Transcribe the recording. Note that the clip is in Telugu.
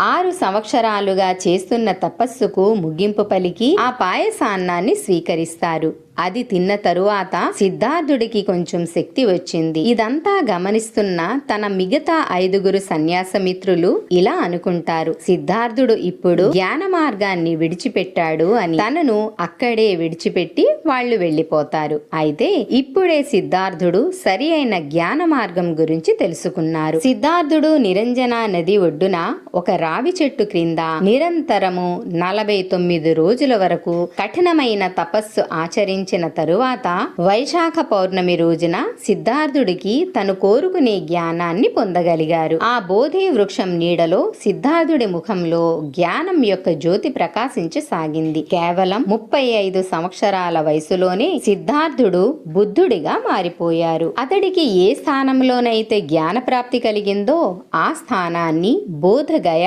ఆరు సంవత్సరాలుగా చేస్తున్న తపస్సుకు ముగింపు పలికి ఆ పాయసాన్నాన్ని స్వీకరిస్తారు. అది తిన్న తరువాత సిద్ధార్థుడికి కొంచెం శక్తి వచ్చింది. ఇదంతా గమనిస్తున్న తన మిగతా ఐదుగురు సన్యాసమిత్రులు ఇలా అనుకుంటారు. సిద్ధార్థుడు ఇప్పుడు జ్ఞాన మార్గాన్ని విడిచిపెట్టాడు అని తనను అక్కడే విడిచిపెట్టి వాళ్ళు వెళ్ళిపోతారు. అయితే ఇప్పుడే సిద్ధార్థుడు సరి అయిన జ్ఞాన మార్గం గురించి తెలుసుకున్నారు. సిద్ధార్థుడు నిరంజన నది ఒడ్డున ఒక రావి చెట్టు క్రింద నిరంతరము నలభై తొమ్మిది రోజుల వరకు కఠినమైన తపస్సు ఆచరించి ఆచరించిన తరువాత వైశాఖ పౌర్ణమి రోజున సిద్ధార్థుడికి తను కోరుకునే జ్ఞానాన్ని పొందగలిగారు. ఆ బోధి వృక్షం నీడలో సిద్ధార్థుడి ముఖంలో జ్ఞానం యొక్క జ్యోతి ప్రకాశించసాగింది. కేవలం ముప్పై ఐదు సంవత్సరాల వయసులోనే సిద్ధార్థుడు బుద్ధుడిగా మారిపోయారు. అతడికి ఏ స్థానంలోనైతే జ్ఞాన ప్రాప్తి కలిగిందో ఆ స్థానాన్ని బోధగయ